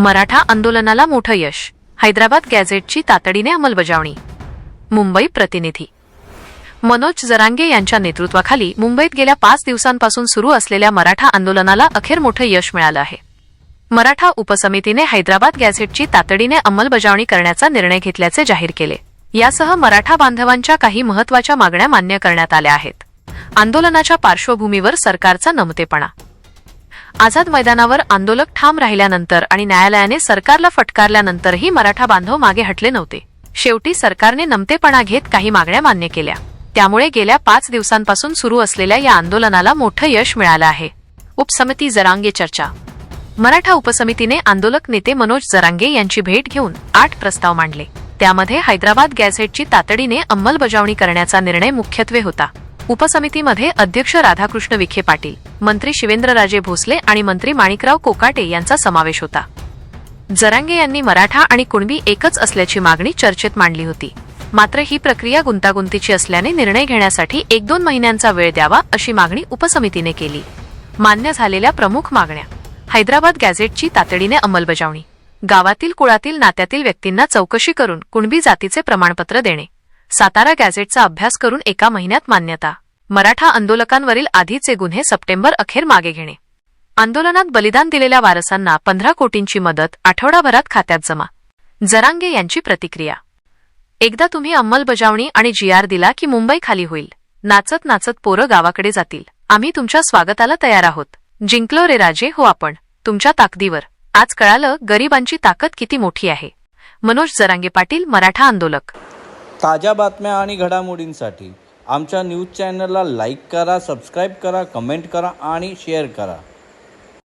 मराठा आंदोलनाला मोठं यश. हैदराबाद गॅझेटची तातडीने अंमलबजावणी. मुंबई प्रतिनिधी. मनोज जरांगे यांच्या नेतृत्वाखाली मुंबईत गेल्या पाच दिवसांपासून सुरू असलेल्या मराठा आंदोलनाला अखेर मोठं यश मिळालं आहे. मराठा उपसमितीने हैदराबाद गॅझेटची तातडीने अंमलबजावणी करण्याचा निर्णय घेतल्याचे जाहीर केले. यासह मराठा बांधवांच्या काही महत्त्वाच्या मागण्या मान्य करण्यात आल्या आहेत. आंदोलनाच्या पार्श्वभूमीवर सरकारचा नमतेपणा. आझाद मैदानावर आंदोलक ठाम राहिल्यानंतर आणि न्यायालयाने सरकारला फटकारल्यानंतरही मराठा बांधव मागे हटले नव्हते. शेवटी सरकारने नमतेपणा घेत काही मागण्या मान्य केल्या. त्यामुळे गेल्या पाच दिवसांपासून सुरू असलेल्या या आंदोलनाला मोठं यश मिळालं आहे. उपसमिती जरांगे चर्चा. मराठा उपसमितीने आंदोलक नेते मनोज जरांगे यांची भेट घेऊन आठ प्रस्ताव मांडले. त्यामध्ये हैदराबाद गॅझेटची तातडीने अंमलबजावणी करण्याचा निर्णय मुख्यत्वे होता. उपसमितीमध्ये अध्यक्ष राधाकृष्ण विखे पाटील मंत्री शिवेंद्रराजे भोसले आणि मंत्री माणिकराव कोकाटे यांचा समावेश होता. जरांगे यांनी मराठा आणि कुणबी एकच असल्याची मागणी चर्चेत मांडली होती. मात्र ही प्रक्रिया गुंतागुंतीची असल्याने निर्णय घेण्यासाठी एक दोन महिन्यांचा वेळ द्यावा अशी मागणी उपसमितीने केली. मान्य झालेल्या प्रमुख मागण्या. हैदराबाद गॅझेटची तातडीने अंमलबजावणी. गावातील कुळातील नात्यातील व्यक्तींना चौकशी करून कुणबी जातीचे प्रमाणपत्र देणे. सातारा गॅझेटचा अभ्यास करून एका महिन्यात मान्यता. मराठा आंदोलकांवरील आधीचे गुन्हे सप्टेंबर अखेर मागे घेणे. आंदोलनात बलिदान दिलेल्या वारसांना पंधरा कोटींची मदत आठवडाभरात खात्यात जमा. जरांगे यांची प्रतिक्रिया. एकदा तुम्ही अंमलबजावणी आणि जीआर दिला की मुंबई खाली होईल. नाचत नाचत पोरं गावाकडे जातील. आम्ही तुमच्या स्वागताला तयार आहोत. जिंकलो रे राजे हो आपण. तुमच्या ताकदीवर. आज कळालं गरिबांची ताकद किती मोठी आहे. मनोज जरांगे पाटील मराठा आंदोलक. ताज्या बातम्या आणि घडामोडींसाठी आमच्या न्यूज चॅनलला लाईक करा सबस्क्राईब करा कमेंट करा आणि शेअर करा.